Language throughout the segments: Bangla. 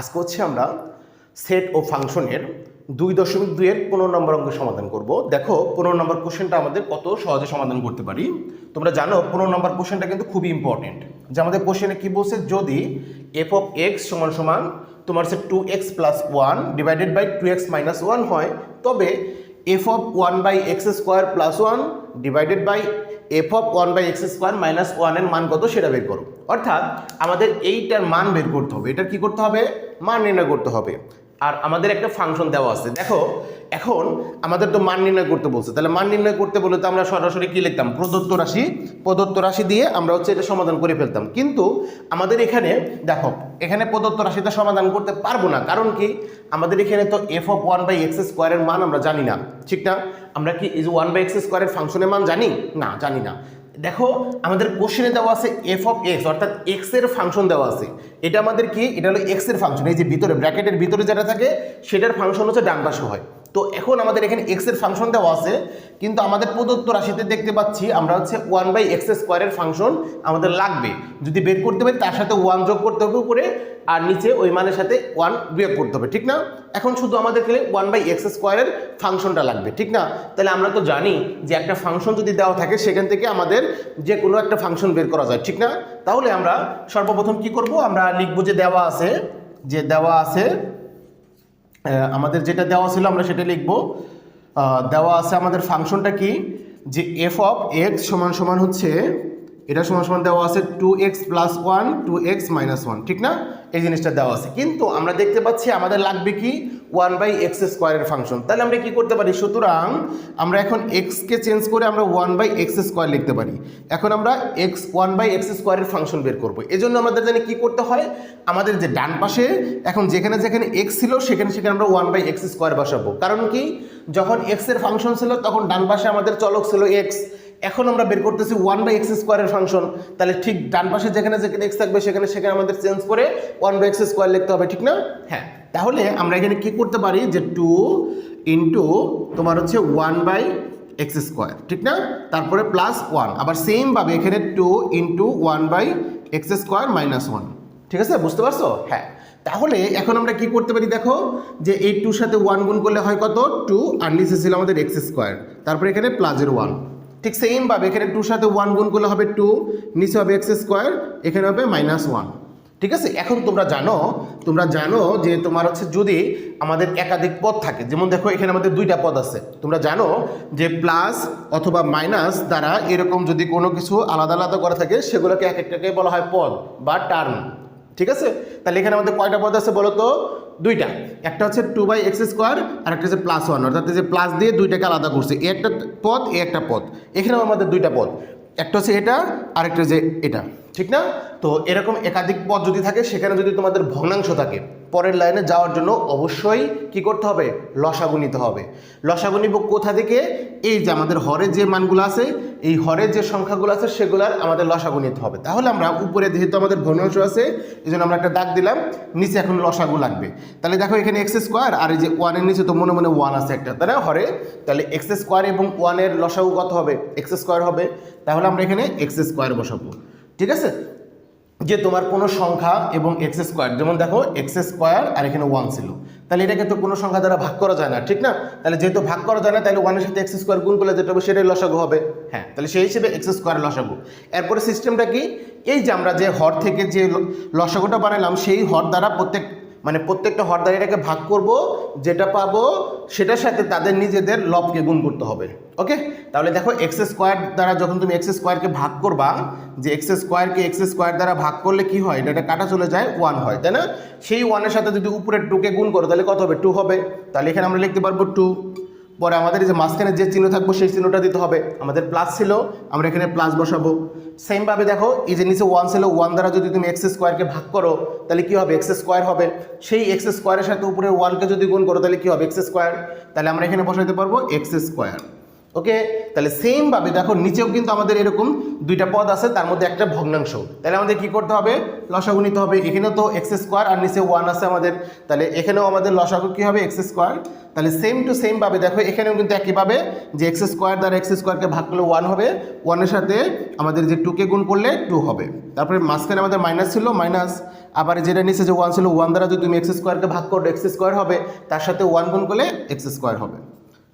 আজকে হচ্ছে আমরা সেট ও ফাংশনের দুই দশমিক দুইয়ের পনেরো নম্বর অঙ্ক সমাধান করব। দেখো, পনেরো নম্বর কোশ্চেনটা আমাদের কত সহজে সমাধান করতে পারি? তোমরা জানো, পনেরো নম্বর কোশ্চেনটা কিন্তু খুবই ইম্পর্টেন্ট যে আমাদের কোশ্চেনে কি বলছে? যদি এফ অফ এক্স সমান সমান তোমার হচ্ছে two x plus one divided by two x minus one হয়, তবে f of one by x square plus one divided by f of one by x square minus ওয়ানের মান কত সেটা বের করো। অর্থাৎ আমাদের এইটার মান বের করতে হবে। এটার কি করতে হবে? মান নির্ণয় করতে হবে। আর আমাদের একটা ফাংশন দেওয়া আছে। দেখো, এখন আমাদের তো মান নির্ণয় করতে বলছে। তাহলে মান নির্ণয় করতে বলে তো আমরা সরাসরি কি লিখতাম? প্রদত্ত রাশি। প্রদত্ত রাশি দিয়ে আমরা হচ্ছে এটা সমাধান করে ফেলতাম। কিন্তু আমাদের এখানে, দেখো, এখানে প্রদত্ত রাশিটা সমাধান করতে পারব না। কারণ কি? আমাদের এখানে তো f of one by x স্কোয়ারের মান আমরা জানি না। ঠিক না? আমরা কি যে ওয়ান বাই এক্স স্কোয়ারের ফাংশনের মান জানি? না জানি না। দেখো, আমাদের কোশ্চেনে দেওয়া আছে এফ অফ এক্স অর্থাৎ এক্সের ফাংশন দেওয়া আছে। এটা আমাদের কি? এটা হলো এক্সের ফাংশন এই যে ভিতরে ব্র্যাকেটের ভিতরে যেটা থাকে, সেটার ফাংশন হচ্ছে ডান পাশে হয়। তো এখন আমাদের এখানে এক্সের ফাংশন দেওয়া আছে, কিন্তু আমাদের প্রদত্ত রাশিতে দেখতে পাচ্ছি আমরা হচ্ছে ওয়ান বাই এক্স স্কোয়ারের ফাংশন আমাদের লাগবে। যদি বের করতে পারি তার সাথে ওয়ান যোগ করতে হবে উপরে, আর নিচে ওই মানের সাথে ওয়ান বিয়োগ করতে হবে, ঠিক না? এখন শুধু আমাদের খেলে ওয়ান বাই এক্স স্কোয়ারের ফাংশনটা লাগবে, ঠিক না? তাহলে আমরা তো জানি যে একটা ফাংশন যদি দেওয়া থাকে সেখান থেকে আমাদের যে কোনো একটা ফাংশন বের করা যায়, ঠিক না? তাহলে আমরা সর্বপ্রথম কি করব? আমরা লিখব যে দেওয়া আছে, যে দেওয়া আছে আমাদের যেটা দেওয়া ছিল আমরা সেটা লিখব। দেওয়া আছে আমাদের ফাংশনটা কি? যে এফ অফ এক্স সমান সমান হচ্ছে, এটা সমান সমান দেওয়া আছে two x plus one two x minus one ঠিক না? এই জিনিসটা দেওয়া আছে। কিন্তু আমরা দেখতে পাচ্ছি আমাদের লাগবে কি? ওয়ান বাই এক্স স্কোয়ারের ফাংশন তাহলে আমরা কি করতে পারি? সুতরাং আমরা এখন এক্সকে চেঞ্জ করে আমরা ওয়ান বাই এক্স স্কোয়ার লিখতে পারি। এখন আমরা এক্স ওয়ান বাই এক্স স্কোয়ারের ফাংশন বের করব। এই জন্য আমাদের জানি কি করতে হয়? আমাদের যে ডান পাশে, এখন যেখানে যেখানে এক্স ছিল, সেখানে সেখানে আমরা ওয়ান বাই এক্স স্কোয়ার বসাবো। কারণ কি? যখন এক্সের ফাংশন ছিল, তখন ডান পাশে আমাদের চলক ছিল এক্স এখন আমরা বের করতেছি ওয়ান বাই এক্স স্কোয়ারের ফাংশন তাহলে ঠিক ডান পাশে যেখানে যেখানে এক্স থাকবে, সেখানে সেখানে আমাদের চেঞ্জ করে ওয়ান বাই এক্স স্কোয়ার লিখতে হবে, ঠিক না? হ্যাঁ। তাহলে আমরা এখানে কি করতে পারি যে টু ইন্টু তোমার হচ্ছে ওয়ান বাই এক্স স্কোয়ার ঠিক না? তারপরে প্লাস ওয়ান আবার সেমভাবে এখানে two into one by x square minus one ঠিক আছে? বুঝতে পারছ? হ্যাঁ। তাহলে এখন আমরা কি করতে পারি দেখো, যে এই টুর সাথে ওয়ান গুণ করলে হয় কত? টু আর নিচে ছিল আমাদের এক্স স্কোয়ার তারপরে এখানে প্লাজের ওয়ান ঠিক সেমভাবে এখানে টুর সাথে ওয়ান গুণ করলে হবে টু নিচে হবে এক্স স্কোয়ার এখানে হবে মাইনাস ওয়ান ঠিক আছে? এখন তোমরা জানো তোমরা জানো যে তোমার হচ্ছে যদি আমাদের একাধিক পদ থাকে, যেমন দেখো এখানে আমাদের দুইটা পদ আছে। তোমরা জানো যে প্লাস অথবা মাইনাস দ্বারা এরকম যদি কোনো কিছু আলাদা আলাদা করা থাকে, সেগুলোকে এক একটাকে বলা হয় পদ বা টার্ম ঠিক আছে? তাহলে এখানে আমাদের কয়টা পদ আছে বলো তো? দুইটা। একটা হচ্ছে টু বাই এক্স স্কোয়ার আর একটা হচ্ছে প্লাস ওয়ান অর্থাৎ যে প্লাস দিয়ে দুইটাকে আলাদা করছে। এ একটা পদ, এ একটা পদ। এখানেও আমাদের দুইটা পদ। একটা হচ্ছে এটা, আরেকটা যে এটা। ঠিক না? তো এরকম একাধিক পদ যদি থাকে, সেখানে যদি তোমাদের ভগ্নাংশ থাকে পরের লাইনে যাওয়ার জন্য অবশ্যই কি করতে হবে? লসাগু নিতে হবে। লসাগু নিব কোথা থেকে? এই যে আমাদের হরের যে মানগুলো আছে, এই হরের যে সংখ্যাগুলো আছে, সেগুলার আমাদের লসাগু নিতে হবে। তাহলে আমরা উপরে যেহেতু আমাদের ভগ্নাংশ আছে এই জন্য আমরা একটা দাগ দিলাম, নিচে এখন লসাগু লাগবে। তাহলে দেখো এখানে এক্স স্কোয়ার আর এই যে ওয়ানের নিচে তো মনে মনে ওয়ান আছে একটা। তাই না হরে, তাহলে এক্স স্কোয়ার এবং ওয়ানের লসাগু কত হবে? এক্স স্কোয়ার হবে। তাহলে আমরা এখানে এক্স স্কোয়ার বসাবো। ঠিক আছে? যে তোমার কোনো সংখ্যা এবং এক্স স্কোয়ার যেমন দেখো এক্স স্কোয়ার আর এখানে ওয়ান ছিল। তাহলে এটাকে তো কোনো সংখ্যা দ্বারা ভাগ করা যায় না, ঠিক না? তাহলে যেহেতু ভাগ করা যায় না, তাহলে ওয়ানের সাথে এক্স স্কোয়ার গুণ করলে যেটা হবে সেটাই লসাগু হবে। হ্যাঁ তাহলে সেই হিসেবে এক্স স্কোয়ার লসাগু। এরপরে সিস্টেমটা কি? এই যে আমরা যে হর থেকে যে লসাগুটা বানালাম, সেই হর দ্বারা প্রত্যেক মানে প্রত্যেকটা হরদারিটাকে ভাগ করব, যেটা পাবো সেটার সাথে তাদের নিজেদের লবকে গুণ করতে হবে ওকে তাহলে দেখো এক্স স্কোয়ার দ্বারা যখন তুমি এক্স স্কোয়ারকে ভাগ করবা, যে এক্স স্কোয়ারকে এক্স স্কোয়ার দ্বারা ভাগ করলে কি হয়? এটা কাটা চলে যায় ওয়ান হয়, তাই না? সেই ওয়ানের সাথে যদি উপরের টুকে গুণ করো, তাহলে কত হবে? টু হবে। তাহলে এখানে আমরা লিখতে পারব টু পরে আমাদের যে মাঝখানে যে চিহ্ন থাকব, সেই চিহ্নটা দিতে হবে। আমাদের প্লাস ছিল, আমরা এখানে প্লাস বসাবো। সেমভাবে দেখো, এই যে নিচে ওয়ান ছিল ওয়ান দ্বারা যদি তুমি এক্স স্কোয়ারকে ভাগ করো, তাহলে কী হবে? এক্স স্কোয়ার হবে। সেই এক্স স্কোয়ারের সাথে উপরে ওয়ানকে যদি গুণ করো, তাহলে কী হবে? এক্স স্কোয়ার তাহলে আমরা এখানে বসাতে পারব এক্স স্কোয়ার ওকে তাহলে সেম ভাবে দেখো, নিচেও কিন্তু আমাদের এরকম দুইটা পদ আছে, তার মধ্যে একটা ভগ্নাংশ। তাহলে আমাদের কি করতে হবে? লসাগু নিতে হবে। এখানেও তো এক্স স্কোয়ার আর নিচে ওয়ান আছে আমাদের। তাহলে এখানেও আমাদের লসাগু কি হবে? এক্স স্কোয়ার তাহলে সেম টু সেম ভাবে দেখো, এখানেও কিন্তু একইভাবে যে এক্স স্কোয়ার দ্বারা এক্স স্কোয়ারকে ভাগ করলে ওয়ান হবে। ওয়ানের সাথে আমাদের যে টুকে গুণ করলে টু হবে। তারপরে মাঝখানে আমাদের মাইনাস ছিল মাইনাস আবার যেটা নিচে যে ওয়ান ছিল ওয়ান দ্বারা যদি তুমি এক্স স্কোয়ারকে ভাগ করো এক্স স্কোয়ার হবে, তার সাথে ওয়ান গুণ করলে এক্স স্কোয়ার হবে।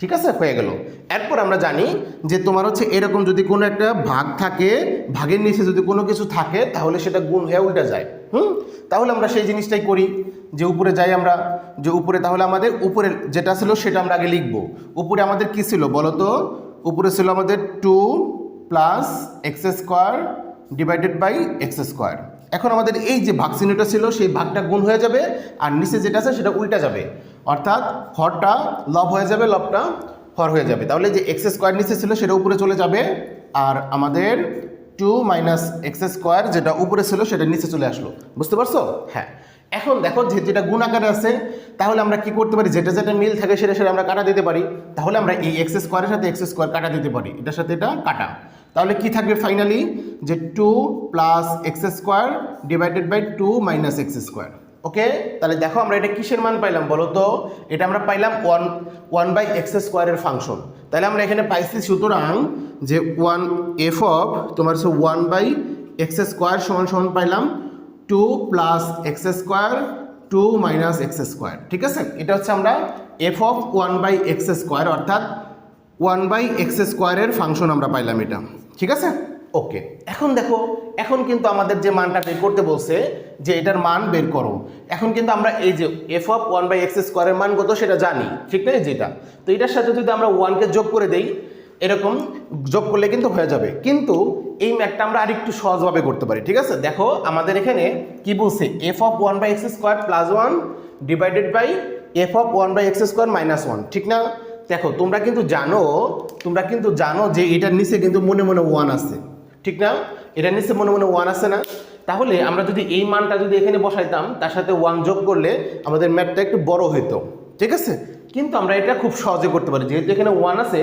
ঠিক আছে? হয়ে গেল। এরপর আমরা জানি যে তোমার হচ্ছে এরকম যদি কোনো একটা ভাগ থাকে, ভাগের নিচে যদি কোনো কিছু থাকে, তাহলে সেটা গুণ হয়ে উল্টা যায়। হুম? তাহলে আমরা সেই জিনিসটাই করি। যে উপরে যাই আমরা, যে উপরে তাহলে আমাদের উপরে যেটা ছিল সেটা আমরা আগে লিখব। উপরে আমাদের কি ছিল বলো তো? উপরে ছিল আমাদের two plus x square divided by x square এখন আমাদের এই যে ভাগ চিহ্নটা ছিল, সেই ভাগটা গুণ হয়ে যাবে আর নিচে যেটা আছে সেটা উল্টা যাবে। অর্থাৎ হরটা লব হয়ে যাবে, লবটা হর হয়ে যাবে। তাহলে যে এক্স স্কোয়ার নিচে ছিল, সেটা উপরে চলে যাবে আর আমাদের টু মাইনাস এক্স স্কোয়ার যেটা উপরে ছিল, সেটা নিচে চলে আসলো। বুঝতে পারছ? হ্যাঁ। এখন দেখো যে যেটা গুণ আকারে আছে, তাহলে আমরা কি করতে পারি? যেটা যেটা মিল থাকে সেটা সেটা আমরা কাটা দিতে পারি। তাহলে আমরা এই এক্স স্কোয়ারের সাথে এক্স স্কোয়ার কাটা দিতে পারি। এটার সাথে এটা কাটা। তাহলে কি থাকবে ফাইনালি যে two plus x square divided by two minus x square okay তাহলে দেখো আমরা এটা কিসের মান পাইলাম বলো তো? এটা আমরা পাইলাম ওয়ান ওয়ান বাই এক্স স্কোয়ারের ফাংশন তাহলে আমরা এখানে পাইছি সুতরাং যে ওয়ান এফ অফ তোমার হচ্ছে ওয়ান বাই এক্স স্কোয়ার সমান সমান পাইলাম two plus x square two minus x square ঠিক আছে? এটা হচ্ছে আমরা f of one by x square অর্থাৎ ওয়ান বাই এক্স স্কোয়ারের ফাংশন আমরা পাইলাম এটা, ঠিক আছে? ওকে এখন দেখো, এখন কিন্তু আমাদের যে মানটা বের করতে বলছে, যে এটার মান বের করো, এখন কিন্তু আমরা এই যে f of one by x স্কোয়ারের মান কত সেটা জানি, ঠিক না যেটা। তো এটার সাথে যদি আমরা ওয়ানকে যোগ করে দেই এরকম যোগ করলে কিন্তু হয়ে যাবে। কিন্তু এই ম্যাথটা আমরা আরেকটু সহজভাবে করতে পারি, ঠিক আছে? দেখো, আমাদের এখানে কি বলছে? F of one by x square plus one divided by f of one by x square minus one ঠিক না? দেখো, তোমরা কিন্তু জানো, তোমরা কিন্তু জানো যে এটার নিচে কিন্তু মনে মনে ওয়ান আছে, ঠিক না? এটার নিচে মনে মনে ওয়ান আছে না? তাহলে আমরা যদি এই মানটা যদি এখানে বসাইতাম, তার সাথে ওয়ান যোগ করলে আমাদের ম্যাথটা একটু বড় হইতো, ঠিক আছে? কিন্তু আমরা এটা খুব সহজে করতে পারি। যেহেতু এখানে ওয়ান আছে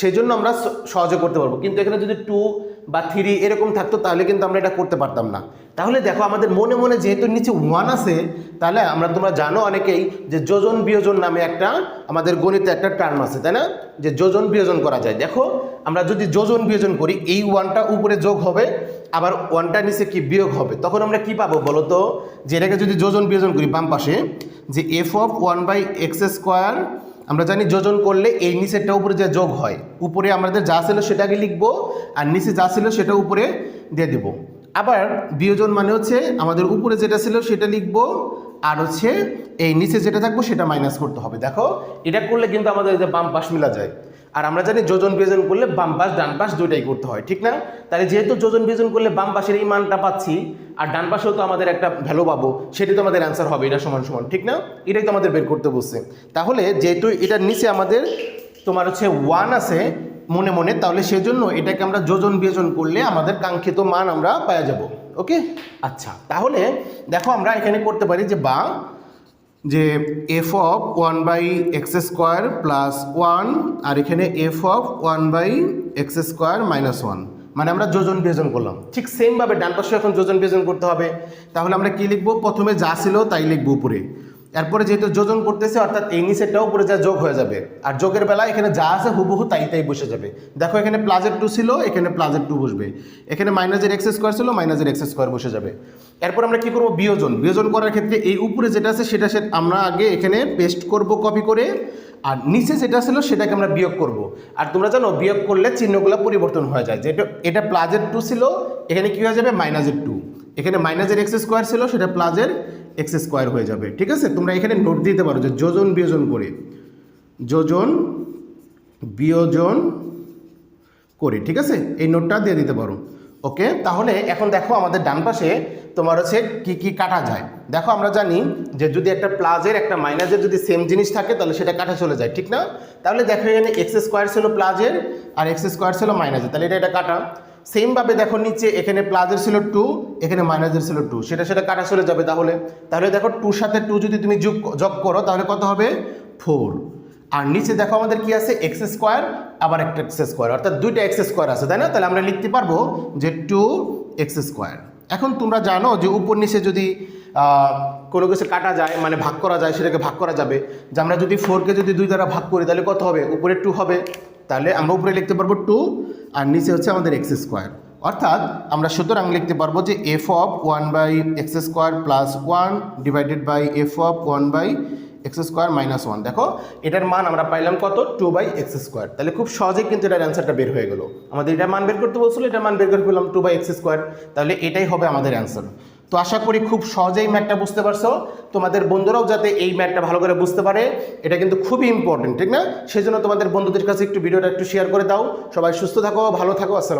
সেই জন্য আমরা সহজে করতে পারব। কিন্তু এখানে যদি টু বা থ্রি এরকম থাকতো, তাহলে কিন্তু আমরা এটা করতে পারতাম না। তাহলে দেখো, আমাদের মনে মনে যেহেতু নিচে ওয়ান আছে, তাহলে আমরা তোমরা জানো অনেকেই যে যোজন বিয়োজন নামে একটা আমাদের গণিতে একটা টার্ম আছে, তাই না? যে যোজন বিয়োজন করা যায়। দেখো, আমরা যদি যোজন বিয়োজন করি, এই ওয়ানটা উপরে যোগ হবে, আবার ওয়ানটা নিচে কি বিয়োগ হবে? তখন আমরা কি পাবো বলো তো? যে এটাকে যদি যোজন বিয়োজন করি বাম পাশে, যে f of one by x square আমরা জানি যোজন করলে এই নিচেরটা উপরে যে যোগ হয়, উপরে আমাদের যা ছিল সেটাকে লিখব আর নিচে যা ছিল সেটা উপরে দিয়ে দেব। আবার বিয়োজন মানে হচ্ছে আমাদের উপরে যেটা ছিল সেটা লিখব আর হচ্ছে এই নিচে যেটা থাকব সেটা মাইনাস করতে হবে। দেখো, এটা করলে কিন্তু আমাদের যে বাম পাশ মিলা যায়। আর আমরা জানি যোজন বিয়োজন করলে বাম পাশ, ডান পাশ দুইটাই করতে হয়, ঠিক না? তাহলে যেহেতু যোজন বিয়োজন করলে বাম পাশের এই মানটা পাচ্ছি, আর ডান পাশেও তো আমাদের একটা ভ্যালু পাবো, সেটি তো আমাদের অ্যান্সার হবে, এটা সমান সমান, ঠিক না? এটাই তো আমাদের বের করতে বসছে তাহলে যেহেতু এটার নিচে আমাদের তোমার হচ্ছে ওয়ান আছে মনে মনে, তাহলে সেজন্য এটাকে আমরা যোজন বিয়োজন করলে আমাদের কাঙ্ক্ষিত মান আমরা পাওয়া যাব ওকে আচ্ছা তাহলে দেখো আমরা এখানে করতে পারি যে বা যে f of one by x square plus one আর এখানে f of one by x square minus one মানে আমরা যোজন বিয়োজন করলাম। ঠিক সেমভাবে ডান পাশে এখন যোজন বিয়োজন করতে হবে। তাহলে আমরা কি লিখব? প্রথমে যা ছিল তাই লিখব উপরে। এরপরে যেহেতু যোজন করতেছে, অর্থাৎ এই নিচেরটাও উপরে যা যোগ হয়ে যাবে। আর যোগের বেলা এখানে যা আছে হুবহু তাই তাই বসে যাবে। দেখো এখানে প্লাজের টু ছিল, এখানে প্লাজের টু বসবে। এখানে মাইনাসের এক্স স্কোয়ার ছিল মাইনাসের এক্স স্কোয়ার বসে যাবে। এরপর আমরা কি করব? বিয়োজন। বিয়োজন করার ক্ষেত্রে এই উপরে যেটা আছে, সেটা আমরা আগে এখানে পেস্ট করব কপি করে, আর নিচে যেটা ছিল, সেটাকে আমরা বিয়োগ করব। আর তোমরা জানো, বিয়োগ করলে চিহ্নগুলো পরিবর্তন হয়ে যায়। যেটা এটা প্লাজের টু ছিল, এখানে কি হয়ে যাবে? মাইনাসের টু এখানে মাইনাসের এক্স স্কোয়ার ছিল, সেটা প্লাজের এক্স স্কোয়ার হয়ে যাবে, ঠিক আছে? তোমরা এখানে নোট দিতে পারো যে যোজন বিয়োজন করে, যোজন বিয়োজন করে, ঠিক আছে? এই নোটটা দিয়ে দিতে পারো ওকে তাহলে এখন দেখো আমাদের ডান পাশে তোমার হচ্ছে কি কি কাটা যায়। দেখো আমরা জানি যে যদি একটা প্লাজের একটা মাইনাসের যদি সেম জিনিস থাকে, তাহলে সেটা কাটা চলে যায়, ঠিক না? তাহলে দেখো এখানে এক্স স্কোয়ার ছিল প্লাজের আর এক্স স্কোয়ার ছিল মাইনাসের তাহলে এটা এটা কাটা। সেমভাবে দেখো নিচে, এখানে প্লাজের ছিল টু এখানে মাইনাসের ছিল টু সেটা সেটা কাটা চলে যাবে তাহলে। তাহলে দেখো টুর সাথে টু যদি তুমি যোগ যোগ করো, তাহলে কত হবে? ফোর আর নিচে দেখো আমাদের কি আছে? এক্স স্কোয়ার আবার একটা এক্স স্কোয়ার অর্থাৎ দুইটা এক্স স্কোয়ার আছে, তাই না? তাহলে আমরা লিখতে পারব যে টু এক্স স্কোয়ার এখন তোমরা জানো যে উপর নিচে যদি কোনো কিছু কাটা যায় মানে ভাগ করা যায়, সেটাকে ভাগ করা যাবে। যে আমরা যদি ফোরকে যদি দুই দ্বারা ভাগ করি, তাহলে কত হবে? উপরে টু হবে। তাহলে আমরা উপরে লিখতে পারব টু আর নিচে হচ্ছে আমাদের এক্স স্কোয়ার। অর্থাৎ আমরা সুতরাং লিখতে পারব যে f of one by x square plus one divided by f of one by x square minus one দেখো, এটার মান আমরা পাইলাম কত? Two by x square. তাহলে খুব সহজেই কিন্তু এটার অ্যান্সারটা বের হয়ে গেলো। আমাদের এটা মান বের করতে বলছিল এটার মান বের করে পেলাম টু বাই এক্স স্কোয়ার। তাহলে এটাই হবে আমাদের অ্যান্সার তো আশা করি খুব সহজেই ম্যাটটা বুঝতে পারছ। তোমাদের বন্ধুরাও যাতে এই ম্যাটটা ভালো করে বুঝতে পারে, এটা কিন্তু খুবই ইম্পর্টেন্ট ঠিক না? সেই জন্য তোমাদের বন্ধুদের কাছে একটু ভিডিওটা একটু শেয়ার করে দাও। সবাই সুস্থ থাকো, ভালো থাকো, আসসালাম